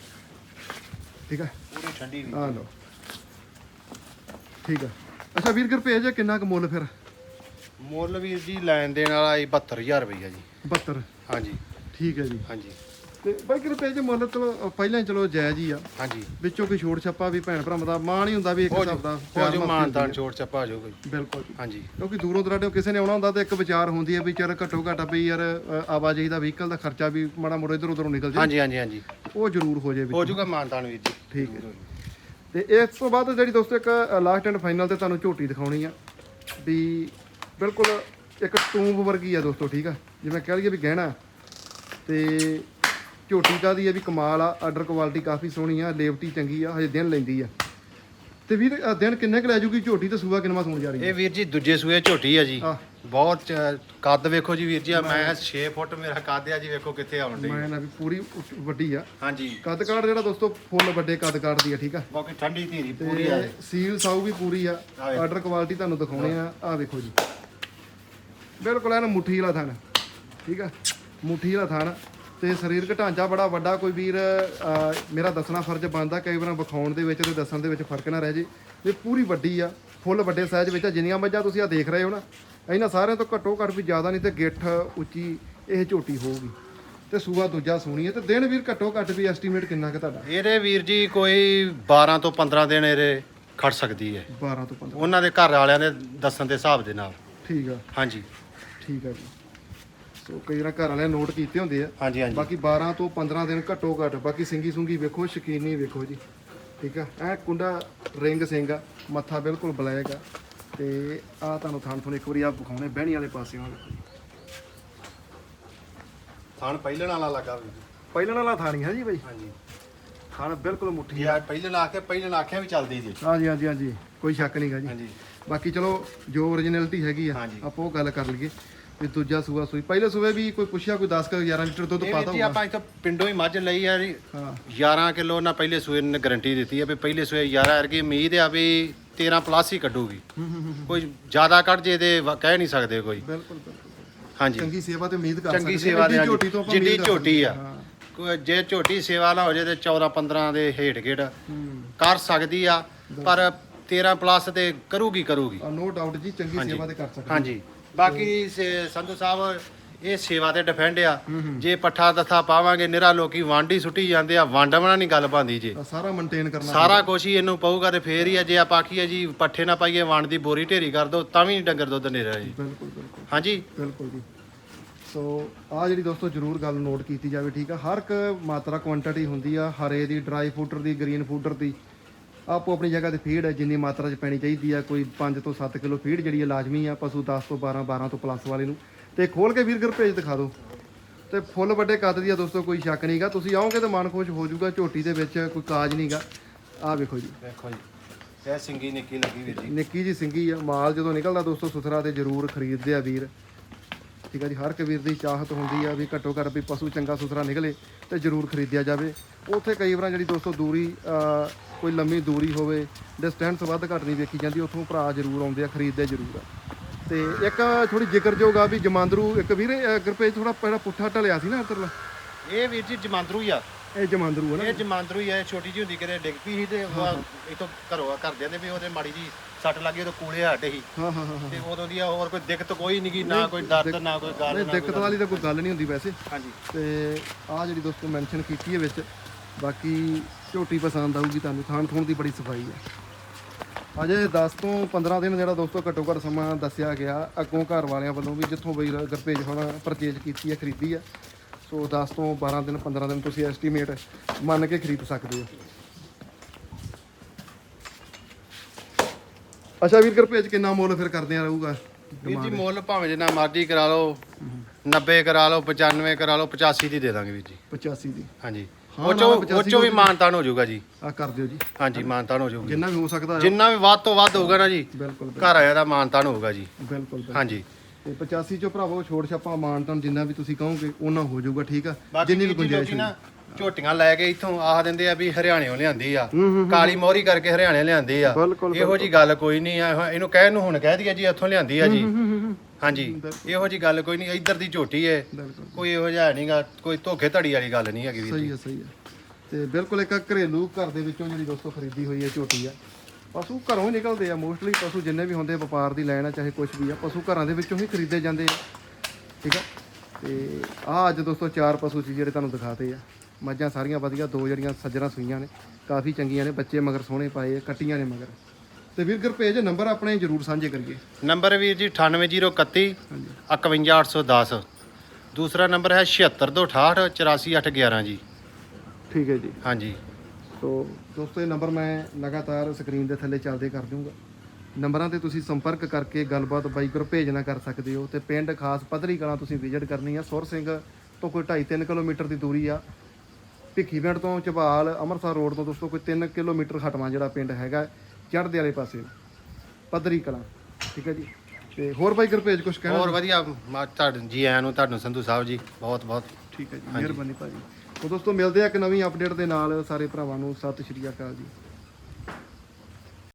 [SPEAKER 1] ਠੀਕ ਆ
[SPEAKER 2] ਪੂਰੀ ਠੰਡੀ ਵੀ।
[SPEAKER 1] ਆ ਲਓ। ਠੀਕ ਆ ਅੱਛਾ ਵੀਰ ਗੁਰਪੇਜ ਕਿੰਨਾ ਕੁ ਮੁੱਲ ਫਿਰ?
[SPEAKER 2] ਮੁੱਲ ਵੀਰ ਜੀ ਲੈਣ ਦੇਣ ਵਾਲਾ ਜੀ 72000 ਰੁਪਈਆ ਜੀ।
[SPEAKER 1] 72
[SPEAKER 2] ਹਾਂਜੀ।
[SPEAKER 1] ਠੀਕ ਹੈ ਜੀ।
[SPEAKER 2] ਹਾਂਜੀ।
[SPEAKER 1] ਤੇ ਬਾਈ ਗੁਰਪੇਜ ਮੁੱਲ ਚਲੋ ਪਹਿਲਾਂ ਹੀ ਚਲੋ ਜਾਇਜ਼ ਹੀ ਆ।
[SPEAKER 2] ਹਾਂਜੀ।
[SPEAKER 1] ਵਿੱਚੋਂ ਕੋਈ ਛੋੜ ਛੱਪਾ ਵੀ ਭੈਣ ਭਰਾਵਾਂ ਦਾ ਮਾਣ ਹੀ ਹੁੰਦਾ ਵੀ ਇੱਕ
[SPEAKER 2] ਹੋ
[SPEAKER 1] ਹਿਸਾਬ ਦਾ
[SPEAKER 2] ਹੋ ਜੋ ਮਾਨਤਾਨ ਛੋੜ ਚੱਪਾ ਜੋ ਕੋਈ।
[SPEAKER 1] ਹੈ। ਬਿਲਕੁਲ
[SPEAKER 2] ਹਾਂਜੀ।
[SPEAKER 1] ਕਿਉਂਕਿ ਦੂਰੋਂ ਦਰਾਡਿਓਂ ਕਿਸੇ ਨੇ ਆਉਣਾ ਹੁੰਦਾ ਤਾਂ ਇੱਕ ਵਿਚਾਰ ਹੁੰਦੀ ਹੈ ਵੀ ਚਲ ਘੱਟੋ ਘੱਟ ਵੀ ਯਾਰ ਆਵਾਜਾਈ ਦਾ ਵਹੀਕਲ ਦਾ ਖਰਚਾ ਵੀ ਮਾੜਾ ਮੋੜਾ ਇਧਰ ਉਧਰੋਂ ਨਿਕਲ ਜੇ
[SPEAKER 2] ਹਾਂਜੀ ਹਾਂਜੀ ਹਾਂਜੀ।
[SPEAKER 1] ਉਹ ਜ਼ਰੂਰ ਹੋ ਜੇ
[SPEAKER 2] ਹੋ ਜੂਗਾ ਮਾਨਤਾਨ ਵੀਰ ਜੀ।
[SPEAKER 1] ਠੀਕ ਹੈ। ਤੇ ਇਸ ਤੋਂ ਬਾਅਦ ਜਿਹੜੀ ਦੋਸਤੋ ਇੱਕ ਲਾਸਟ ਐਂਡ ਫਾਈਨਲ ਤੇ ਤੁਹਾਨੂੰ ਝੋਟੀ ਦਿਖਾਉਣੀ ਆ ਵੀ ਬਿਲਕੁਲ ਇੱਕ ਟੂੰਬ ਵਰਗੀ ਆ ਦੋਸਤੋ ਠੀਕ ਆ? ਜਿਵੇਂ ਕਹਿ ਲਈਏ ਵੀ ਗਹਿਣਾ। ਤੇ ਝੋਟੀ ਦਾ ਦੀ ਆ ਵੀ ਕਮਾਲ ਆ ਆਰਡਰ ਕੁਆਲਿਟੀ ਕਾਫੀ ਸੋਹਣੀ ਆ ਲੇਵਟੀ ਚੰਗੀ ਆ ਹਜੇ ਦਿਨ ਲੈਂਦੀ ਆ। ਤੇ ਵੀਰ ਦਿਨ ਕਿੰਨੇ ਕੁ ਲੈ ਜੂਗੀ ਝੋਟੀ ਤੇ ਸੂਆ ਕਿੰਨਾ ਸੂਣ ਜਾ ਰਹੀ ਹੈ
[SPEAKER 2] ਇਹ ਵੀਰ ਜੀ ਦੂਜੇ ਸੂਏ ਝੋਟੀ ਆ ਜੀ।
[SPEAKER 1] ਆਹ।
[SPEAKER 2] ਬਹੁਤ ਕੱਦ ਵੇਖੋ ਜੀ ਵੀਰ ਜੀ ਆਹ ਮੈਂ 6 ਫੁੱਟ ਮੇਰਾ ਕੱਦ ਆ ਜੀ ਵੇਖੋ ਕਿੱਥੇ ਆਉਣ ਡਈ।
[SPEAKER 1] ਮੈਂ ਨਾ ਵੀ ਪੂਰੀ ਉੱਚ- ਵੱਡੀ ਆ।
[SPEAKER 2] ਹਾਂਜੀ।
[SPEAKER 1] ਕੱਦ ਕਾਠ ਜਿਹੜਾ ਦੋਸਤੋ ਫੁੱਲ ਵੱਡੇ ਕੱਦ ਕਾਠ ਦੀ ਆ ਠੀਕ ਆ?
[SPEAKER 2] ਬਾਕੀ ਠੰਡੀ ਧੀਰੀ ਪੂਰੀ ਆ
[SPEAKER 1] ਤੇ ਸੀਲ ਸਾਊ ਵੀ ਪੂਰੀ ਆ। ਆਰਡਰ ਕੁਆਲਿਟੀ ਤੁਹਾਨੂੰ ਦਿਖਾਉਣੇ ਆ। ਆ ਵੇਖੋ ਜੀ। ਬਿਲਕੁਲ ਐਨ ਮੁੱਠੀ ਵਾਲਾ ਥਣ ਠੀਕ ਆ? ਮੁੱਠੀ ਵਾਲਾ ਥਣ। ਤੇ ਸਰੀਰਕ ਢਾਂਚਾ ਬੜਾ ਵੱਡਾ ਕੋਈ ਵੀਰ ਮੇਰਾ ਦੱਸਣਾ ਫਰਜ਼ ਬਣਦਾ ਕਈ ਵਾਰ ਵਿਖਾਉਣ ਦੇ ਵਿੱਚ ਤੇ ਦੱਸਣ ਦੇ ਵਿੱਚ ਫ਼ਰਕ ਨਾ ਰਹਿ ਜੇ। ਇਹ ਪੂਰੀ ਵੱਡੀ ਆ ਫੁੱਲ ਵੱਡੇ ਸਾਈਜ਼ ਵਿੱਚ ਆ। ਜਿੰਨੀਆਂ ਮੱਝਾਂ ਤੁਸੀਂ ਆ ਦੇਖ ਰਹੇ ਹੋ ਨਾ ਇਹਨਾਂ ਸਾਰਿਆਂ ਤੋਂ ਘੱਟੋ ਘੱਟ ਵੀ ਜ਼ਿਆਦਾ ਨਹੀਂ ਤੇ ਗਿੱਠ ਉੱਚੀ ਇਹ ਝੋਟੀ ਹੋਊਗੀ। ਤੇ ਸੂਆ ਦੂਜਾ ਸੋਹਣੀ ਹੈ ਤੇ ਦਿਨ ਵੀਰ ਘੱਟੋ ਘੱਟ ਵੀ ਐਸਟੀਮੇਟ ਕਿੰਨਾ ਕੁ ਤੁਹਾਡਾ?
[SPEAKER 2] ਇਹਦੇ ਵੀਰ ਜੀ ਕੋਈ 12 ਤੋਂ 15 ਦਿਨ ਇਹਦੇ ਖੜ ਸਕਦੀ ਹੈ।
[SPEAKER 1] 12 ਤੋਂ 15
[SPEAKER 2] ਉਹਨਾਂ ਦੇ ਘਰ ਵਾਲਿਆਂ ਦੇ ਦੱਸਣ ਦੇ ਹਿਸਾਬ ਦੇ ਨਾਲ।
[SPEAKER 1] ਠੀਕ ਆ।
[SPEAKER 2] ਹਾਂਜੀ।
[SPEAKER 1] ਠੀਕ ਆ ਜੀ। ਸੋ ਕਈ ਵਾਰ ਘਰ ਵਾਲਿਆਂ ਨੋਟ ਕੀਤੇ ਹੁੰਦੇ ਆ।
[SPEAKER 2] ਹਾਂਜੀ ਹਾਂਜੀ।
[SPEAKER 1] ਬਾਕੀ 12 ਤੋਂ 15 ਦਿਨ ਘੱਟੋ ਘੱਟ ਬਾਕੀ ਸਿੰਗੀ ਸੁੰਗੀ ਵੇਖੋ ਸ਼ਕੀਨੀ ਵੇਖੋ ਜੀ। ਠੀਕ ਆ? ਐ ਕੁੰਡਾ ਰਿੰਗ ਸਿੰਘ ਆ ਮੱਥਾ ਬਿਲਕੁਲ ਬਲੈਕ ਆ। ਤੇ ਆ ਤੁਹਾਨੂੰ ਥਾਂ ਤੁਹਾਨੂੰ ਇੱਕ ਵਾਰੀ ਆ ਵਿਖਾਉਣੇ ਬਹਿਣੀ ਵਾਲੇ ਪਾਸਿਓਂ
[SPEAKER 2] ਥਣ ਪਹਿਲਣ ਵਾਲਾ ਲੱਗਾ ਜੀ
[SPEAKER 1] ਪਹਿਲਣ ਵਾਲਾ ਥਾਣੀ ਹੈ ਜੀ ਬਾਈ।
[SPEAKER 2] ਹਾਂਜੀ।
[SPEAKER 1] ਥਾਣ ਬਿਲਕੁਲ ਮੁੱਠੀ
[SPEAKER 2] ਆ। ਪਹਿਲਣ ਆ ਕੇ ਪਹਿਲਣ ਆਖਿਆ ਵੀ ਚੱਲਦੀ ਜੀ।
[SPEAKER 1] ਹਾਂਜੀ ਹਾਂਜੀ ਹਾਂਜੀ। ਕੋਈ ਸ਼ੱਕ ਨਹੀਂਗਾ ਜੀ।
[SPEAKER 2] ਹਾਂਜੀ।
[SPEAKER 1] ਬਾਕੀ ਚਲੋ ਜੋ ਓਰੀਜਨੈਲਿਟੀ ਹੈਗੀ ਆ
[SPEAKER 2] ਹਾਂਜੀ।
[SPEAKER 1] ਆਪਾਂ ਉਹ ਗੱਲ ਕਰ ਲਈਏ। ਵੀ ਦੂਜਾ ਸੂਆ ਸੂਈ। ਪਹਿਲੇ ਸੂਏ ਵੀ ਕੋਈ ਪੁੱਛਿਆ ਕੋਈ 10 ਕੁ 11 ਲੀਟਰ ਦੁੱਧ
[SPEAKER 2] ਇਹ
[SPEAKER 1] ਪਾਤਾ
[SPEAKER 2] ਜੀ
[SPEAKER 1] ਹੋਊਗਾ।
[SPEAKER 2] ਆਪਾਂ ਇੱਥੋਂ ਪਿੰਡੋਂ ਹੀ ਮੱਝ ਲਈ ਆ ਜੀ।
[SPEAKER 1] ਹਾਂ।
[SPEAKER 2] 11 ਕਿਲੋ ਨਾ ਪਹਿਲੇ ਸੂਏ ਨੇ ਗਾਰੰਟੀ ਦਿੱਤੀ ਆ ਵੀ ਪਹਿਲੇ ਸੂਏ 11 ਵਰਗੀ ਉਮੀਦ ਆ ਵੀ 13 ਪਲੱਸ ਹੀ ਕੱਢੂਗੀ।
[SPEAKER 1] ਹੂੰ ਹੂੰ ਹੂੰ
[SPEAKER 2] ਕੋਈ ਜ਼ਿਆਦਾ ਕੱਢ ਜੇ ਤੇ ਵ- ਕਹਿ ਨਹੀਂ ਸਕਦੇ ਕੋਈ।
[SPEAKER 1] ਬਿਲਕੁਲ ਬਿਲਕੁਲ।
[SPEAKER 2] ਹਾਂਜੀ।
[SPEAKER 1] ਚੰਗੀ ਸੇਵਾ ਤੇ ਉਮੀਦ ਕਰ
[SPEAKER 2] ਚੰਗੀ ਸੇਵਾ ਦੇ
[SPEAKER 1] ਝੋਟੀ ਤੋਂ ਆਪਾਂ
[SPEAKER 2] ਜਿੱਡੀ
[SPEAKER 1] ਉਮੀਦ ਕਰ
[SPEAKER 2] ਝੋਟੀ ਆ।
[SPEAKER 1] ਹਾਂ।
[SPEAKER 2] ਕੋਈ ਜੇ ਝੋਟੀ ਸੇਵਾ ਨਾ ਹੋ ਜੇ ਤੇ 14 15 ਦੇ ਹੇਠ ਗੇੜ
[SPEAKER 1] ਹੂੰ।
[SPEAKER 2] ਕਰ ਸਕਦੀ ਆ ਪਰ 13 ਪਲੱਸ ਤੇ ਕਰੂਗੀ ਕਰੂਗੀ।
[SPEAKER 1] ਨੋ ਡਾਊਟ ਜੀ ਚੰਗੀ। ਸੇਵਾ ਤੇ ਕਰ ਸਕਦੇ
[SPEAKER 2] ਹਾਂਜੀ। ਬਾਕੀ ਸੇ- ਸੰਧੂ ਸਾਹਿਬ ਇਹ ਸੇਵਾ ਤੇ ਡਿਪੈਂਡ ਆ। ਜੇ ਪੱਠਾ ਤਥਾ ਪਾਵਾਂਗੇ ਨਿਰਾ ਲੋਕੀ ਵਾਂਡੀ ਸੁੱਟੀ ਜਾਂਦੇ ਆ ਵਾਂਡਵਣਾ ਨਹੀਂ ਗੱਲ ਬੰਦੀ ਜੇ।
[SPEAKER 1] ਸਾਰਾ ਮੇਨਟੇਨ ਕਰਨਾ
[SPEAKER 2] ਸਾਰਾ ਕੁਛ ਹੀ ਇਹਨੂੰ ਪਊਗਾ ਤੇ ਫੇਰ ਹੀ ਆ ਜੇ ਆਪਾਂ ਆਖੀਏ ਜੀ ਪੱਠੇ ਨਾ ਪਾਈਏ ਵਾਂਡ ਦੀ ਬੋਰੀ ਢੇਰੀ ਕਰ ਦੋ ਤਾਂ ਵੀ ਡੰਗਰ ਦੁੱਧ ਨਹੀਂ ਰਿਹਾ ਜੀ।
[SPEAKER 1] ਬਿਲਕੁਲ ਬਿਲਕੁਲ।
[SPEAKER 2] ਹਾਂਜੀ?
[SPEAKER 1] ਬਿਲਕੁਲ ਜੀ। ਸੋ ਆ ਜਿਹੜੀ ਦੋਸਤੋ ਜਰੂਰ ਗੱਲ ਨੋਟ ਕੀਤੀ ਜਾਵੇ ਠੀਕ ਆ? ਹਰ ਇੱਕ ਮਾਤਰਾ ਕੁਆਂਟੀਟੀ ਹੁੰਦੀ ਆ ਹਰੇ ਦੀ ਡਰਾਈ ਫੂਡਰ ਦੀ ਗ੍ਰੀਨ ਫੂਡਰ ਦੀ। ਆਪੋ ਆਪਣੀ ਜਗ੍ਹਾ ਤੇ ਫੀਡ ਹੈ ਜਿੰਨੀ ਮਾਤਰਾ 'ਚ ਪੈਣੀ ਚਾਹੀਦੀ ਆ ਕੋਈ 5 ਤੋਂ 7 ਕਿਲੋ ਫੀਡ ਜਿਹੜੀ ਹੈ ਲਾਜ਼ਮੀ ਆ ਪਸ਼ੂ 10 ਤੋਂ 12 12 ਤੋਂ ਪਲੱਸ ਵਾਲੇ ਨੂੰ। ਤੇ ਖੋਲ ਕੇ ਵੀਰ ਗਰ ਭੇਜ ਦਿਖਾ ਦਿਓ। ਤੇ ਫੁੱਲ ਵੱਡੇ ਕੱਦ ਦੀ ਆ ਦੋਸਤੋ ਕੋਈ ਸ਼ੱਕ ਨਹੀਂਗਾ ਤੁਸੀਂ ਆਓਗੇ ਤਾਂ ਮਨ ਖੁਸ਼ ਹੋ ਜਾਊਗਾ ਝੋਟੀ ਦੇ ਵਿੱਚ ਕੋਈ ਕਾਜ ਨਹੀਂਗਾ ਆ ਵੇਖੋ ਜੀ।
[SPEAKER 2] ਵੇਖੋ ਜੀ। ਇਹ ਸਿੰਗੀ ਨਿੱਕੀ ਲੱਗੀ ਵੀਰ ਜੀ।
[SPEAKER 1] ਨਿੱਕੀ ਜੀ ਸਿੰਗੀ ਆ। ਮਾਲ ਜਦੋਂ ਨਿਕਲਦਾ ਦੋਸਤੋ ਸੁਥਰਾ ਤੇ ਜ਼ਰੂਰ ਖਰੀਦਦੇ ਆ ਵੀਰ। ਠੀਕ ਆ ਜੀ ਹਰ ਇੱਕ ਵੀਰ ਦੀ ਚਾਹਤ ਹੁੰਦੀ ਆ ਵੀ ਘੱਟੋ ਘੱਟ ਵੀ ਪਸ਼ੂ ਚੰਗਾ ਸੁਥਰਾ ਨਿਕਲੇ ਤੇ ਜ਼ਰੂਰ ਖਰੀਦਿਆ ਜਾਵੇ। ਉੱਥੇ ਕਈ ਵਾਰ ਜਿਹੜੀ ਦੋਸਤੋ ਦੂਰੀ ਕੋਈ ਲੰਮੀ ਦੂਰੀ ਹੋਵੇ ਡਿਸਟੈਂਸ ਵੱਧ ਘੱਟ ਨਹੀਂ ਵੇਖੀ ਜਾਂਦੀ ਉੱਥੋਂ ਭਰਾ ਜ਼ਰੂਰ ਆਉਂਦੇ ਆ ਖਰੀਦਦੇ ਜ਼ਰੂਰ ਆ। ਤੇ ਇੱਕ ਥੋੜੀ ਜ਼ਿਕਰਯੋਗ ਆ ਵੀ ਜਮਾਂਦਰੂ ਇੱਕ ਵੀਰੇ ਗਰਪੇਜ ਥੋੜਾ ਪਹਿਲਾਂ ਪੁੱਠਾ ਢਲਿਆ ਸੀ ਨਾ ਅੰਤਰਲਾ
[SPEAKER 2] ਇਹ ਵੀਰ ਜੀ ਜਮਾਂਦਰੂ ਹੀ ਆ।
[SPEAKER 1] ਇਹ ਜਮਾਂਦਰੂ ਹੈ ਨਾ?
[SPEAKER 2] ਇਹ ਜਮਾਂਦਰੂ ਹੀ ਆ ਇਹ ਛੋਟੀ ਜਿਹੀ ਹੁੰਦੀ ਕਿਤੇ ਡਿੱਗ ਪਈ ਸੀ ਤੇ ਉਹ ਇਥੋਂ ਘਰੋਂ ਘਰਦਿਆਂ ਦੇ ਵੀ ਉਹਦੇ ਮਾੜੀ ਜੀ ਸੱਟ ਲੱਗੀ ਉਹਦੇ ਕੂਲੇ ਹੱਡ
[SPEAKER 1] ਹਾਂ ਹਾਂ ਹਾਂ ਹਾਂ।
[SPEAKER 2] ਤੇ ਉਦੋਂ ਦੀ ਆ ਹੋਰ ਕੋਈ ਦਿੱਕਤ ਕੋਈ ਨਹੀਂ ਗੀ ਨਾ ਕੋਈ ਦਰਦ ਨਾ ਕੋਈ ਗੱਲ
[SPEAKER 1] ਨਹੀਂ ਦਿੱਕਤ ਵਾਲੀ ਤਾਂ ਕੋਈ ਗੱਲ ਨਹੀਂ ਹੁੰਦੀ ਵੈਸੇ।
[SPEAKER 2] ਹਾਂਜੀ।
[SPEAKER 1] ਤੇ ਆ ਜਿਹੜੀ ਦੋਸਤੋ ਮੈਂਸ਼ਨ ਕੀਤੀ ਹੈ ਵਿੱਚ ਬਾਕੀ ਝੋਟੀ ਪਸੰਦ ਆਊਗੀ ਤੁਹਾਨੂੰ ਥਾਣ ਥੂਣ ਦੀ ਬੜੀ ਸਫ਼ਾਈ ਹੈ। ਅਜੇ 10 ਤੋਂ 15 ਦਿਨ ਜਿਹੜਾ ਦੋਸਤੋ ਘੱਟੋ ਘੱਟ ਸਮਾਂ ਦੱਸਿਆ ਗਿਆ ਅੱਗੋਂ ਘਰ ਵਾਲਿਆਂ ਵੱਲੋਂ ਵੀ ਜਿੱਥੋਂ ਬਈ ਗਰਪੇਜ ਹੁਣ ਪਰਚੇਜ ਕੀਤੀ ਹੈ ਖਰੀਦੀ ਹੈ। ਸੋ 10 ਤੋਂ 12 ਦਿਨ 15 ਦਿਨ ਤੁਸੀਂ ਐਸਟੀਮੇਟ ਮੰਨ ਕੇ ਖਰੀਦ ਸਕਦੇ ਹੋ। ਅੱਛਾ ਵੀਰ ਗਰਪੇਜ ਕਿੰਨਾ ਮੁੱਲ ਫਿਰ ਕਰਦੇ ਆ ਰਹੂਗਾ
[SPEAKER 2] ਵੀਰ ਜੀ ਮੁੱਲ ਭਾਵੇਂ ਜਿੰਨਾ ਮਰਜ਼ੀ ਕਰਾ ਲਓ 90 ਕਰਾ ਲਓ 95 ਕਰਾ ਲਓ 85 ਦੀ ਦੇ ਦਾਂਗੇ ਵੀਰ ਜੀ।
[SPEAKER 1] 85 ਦੀ।
[SPEAKER 2] ਹਾਂਜੀ।
[SPEAKER 1] ਹਾਂ,
[SPEAKER 2] ਉਹ ਚੋਂ
[SPEAKER 1] ਨਾਲ
[SPEAKER 2] ਉਹ
[SPEAKER 1] 85
[SPEAKER 2] ਚੋਂ ਵੀ ਮਾਨਤਾਨ ਹੋ ਜਾਊਗਾ ਜੀ।
[SPEAKER 1] ਆ ਕਰ ਦਿਓ ਜੀ।
[SPEAKER 2] ਹਾਂਜੀ ਮਾਨਤਾਨ ਹੋ ਜਾਊਗਾ।
[SPEAKER 1] ਜਿੰਨਾ ਵੀ ਹੋ ਸਕਦਾ ਹੈ
[SPEAKER 2] ਜਿੰਨਾ ਵੀ ਵੱਧ ਤੋਂ ਵੱਧ ਹੋਊਗਾ ਨਾ ਜੀ
[SPEAKER 1] ਬਿਲਕੁਲ
[SPEAKER 2] ਘਰ ਆਇਆ ਦਾ ਮਾਨਤਾਨ ਹੋਊਗਾ ਜੀ।
[SPEAKER 1] ਬਿਲਕੁਲ।
[SPEAKER 2] ਹਾਂਜੀ।
[SPEAKER 1] ਤੇ 85 ਚੋਂ ਭਰਾਵੋ ਛੋੜ ਛਾਪਾ ਮਾਨਤਨ ਜਿੰਨਾ ਵੀ ਤੁਸੀਂ ਕਹੋਗੇ ਉਹਨਾਂ ਹੋ ਜਾਊਗਾ ਠੀਕ ਆ? ਜਿੰਨੀ ਵੀ ਗੁੰਜਾਇਸ਼
[SPEAKER 2] ਨਾ ਝੋਟੀਆਂ ਲੈ ਕੇ ਇੱਥੋਂ ਆਖ ਦਿੰਦੇ ਆ ਵੀ ਹਰਿਆਣਿਓਂ ਲਿਆਂਦੀ ਆ। ਕਾਲੀ ਮੋਹਰੀ ਕਰਕੇ ਹਰਿਆਣੇ ਲਿਆਂਦੀ ਆ।
[SPEAKER 1] ਬਿਲਕੁਲ,
[SPEAKER 2] ਇਹੋ ਜੀ ਗੱਲ ਕੋਈ ਨਹੀਂ ਆ। ਇਹੋ- ਇਹਨੂੰ ਕਹਿਣ ਨੂੰ ਹੁਣ ਕਹਿ ਦਈਏ ਜੀ ਇੱਥੋਂ ਲਿਆਂਦੀ ਆ ਜੀ। ਹਾਂਜੀ ਇਹੋ ਜੀ ਗੱਲ ਕੋਈ ਨਹੀਂ ਇੱਧਰ ਦੀ ਝੋਟੀ ਏ।
[SPEAKER 1] ਬਿਲਕੁਲ।
[SPEAKER 2] ਕੋਈ ਇਹੋ ਜਿਹਾ ਨਹੀਂਗਾ ਕੋਈ ਧੋਖੇ ਧੜੀ ਵਾਲੀ ਗੱਲ ਨਹੀਂ ਹੈਗੀ ਵੀਰ
[SPEAKER 1] ਸਹੀ ਹੈ ਸਹੀ ਹੈ। ਤੇ ਬਿਲਕੁਲ ਇੱਕ ਘਰੇਲੂ ਘਰ ਦੇ ਵਿੱਚੋਂ ਜਿਹੜੀ ਦੋਸਤੋ ਖਰੀਦੀ ਹੋਈ ਹੈ ਝੋਟੀ ਆ। ਪਸ਼ੂ ਘਰੋਂ ਹੀ ਨਿਕਲਦੇ ਆ ਮੋਸਟਲੀ ਪਸ਼ੂ ਜਿੰਨੇ ਵੀ ਹੁੰਦੇ ਆ, ਵਪਾਰ ਦੀ ਲੈਣ ਆ ਚਾਹੇ ਕੁਝ ਵੀ ਆ ਪਸ਼ੂ ਘਰਾਂ ਦੇ ਵਿੱਚੋਂ ਹੀ ਖਰੀਦੇ ਜਾਂਦੇ ਆ। ਠੀਕ ਆ? ਤੇ ਆ ਅੱਜ ਦੋਸਤੋ ਚਾਰ ਪਸ਼ੂ ਸੀ ਜਿਹੜੇ ਤੁਹਾਨੂੰ ਦਿਖਾਤੇ ਆ। ਮੱਝਾਂ ਸਾਰੀਆਂ ਵਧੀਆ ਦੋ ਜਿਹੜੀਆਂ ਸੱਜਣਾ ਸੂਈਆਂ ਨੇ ਕਾਫੀ ਚੰਗੀਆਂ ਨੇ ਬੱਚੇ ਮਗਰ ਸੋਹਣੇ ਪਾਏ ਕੱਟੀਆਂ ਨੇ ਮਗਰ। ਤੇ ਵੀਰ ਗੁਰਪੇਜ ਨੰਬਰ ਆਪਣੇ ਜਰੂਰ ਸਾਂਝੇ ਕਰੀਏ।
[SPEAKER 2] ਨੰਬਰ ਵੀਰ ਜੀ 98031
[SPEAKER 1] ਹਾਂਜੀ।
[SPEAKER 2] 51810 ਦੂਸਰਾ ਨੰਬਰ ਹੈ 7668 84811 ਜੀ।
[SPEAKER 1] ਠੀਕ ਹੈ ਜੀ।
[SPEAKER 2] ਹਾਂਜੀ।
[SPEAKER 1] ਸੋ ਦੋਸਤੋ ਇਹ ਨੰਬਰ ਮੈਂ ਲਗਾਤਾਰ ਸਕਰੀਨ ਦੇ ਥੱਲੇ ਚੱਲਦੇ ਕਰ ਦੂੰਗਾ ਨੰਬਰਾਂ ਤੇ ਤੁਸੀਂ ਸੰਪਰਕ ਕਰਕੇ ਗੱਲਬਾਤ ਬਾਈ ਗੁਰ ਭੇਜਣਾ ਕਰ ਸਕਦੇ ਹੋ। ਤੇ ਪਿੰਡ ਖਾਸ ਪੱਧਰੀ ਕਲਾਂ ਤੁਸੀਂ ਵਿਜ਼ਿਟ ਕਰਨੀ ਆ। ਸੁਰ ਸਿੰਘ ਤੋਂ ਕੋਈ 2.5-3 ਕਿਲੋਮੀਟਰ ਦੀ ਦੂਰੀ ਆ। ਭਿੱਖੀਵਿੰਡ ਤੋਂ ਝਬਾਲ ਅੰਮ੍ਰਿਤਸਰ ਰੋਡ ਤੋਂ ਦੋਸਤੋ ਕੋਈ 3 ਕਿਲੋਮੀਟਰ ਹਟਵਾਂ ਜਿਹੜਾ ਪਿੰਡ ਹੈਗਾ ਚੜ੍ਹਦੇ ਵਾਲੇ ਪਾਸੇ ਪੱਧਰੀ ਕਲਾਂ ਠੀਕ ਹੈ ਜੀ? ਤੇ ਹੋਰ ਬਾਈ ਗੁਰਪੇਜ ਕੁਝ ਕਹਿਣਾ?
[SPEAKER 2] ਹੋਰ ਵਧੀਆ ਮਾ- ਤੁਹਾਡੇ ਜੀ ਆਇਆਂ ਨੂੰ ਤੁਹਾਨੂੰ ਸੰਧੂ ਸਾਹਿਬ ਜੀ ਬਹੁਤ ਬਹੁਤ।
[SPEAKER 1] ਠੀਕ ਹੈ ਜੀ ਮਿਹਰਬਾਨੀ ਭਾਜੀ। ਤੋ ਦੋਸਤੋ ਮਿਲਦੇ ਆ ਇੱਕ ਨਵੀਂ ਅਪਡੇਟ ਦੇ ਨਾਲ ਸਾਰੇ ਭਰਾਵਾਂ ਨੂੰ ਸਤਿ ਸ਼੍ਰੀ ਅਕਾਲ ਜੀ।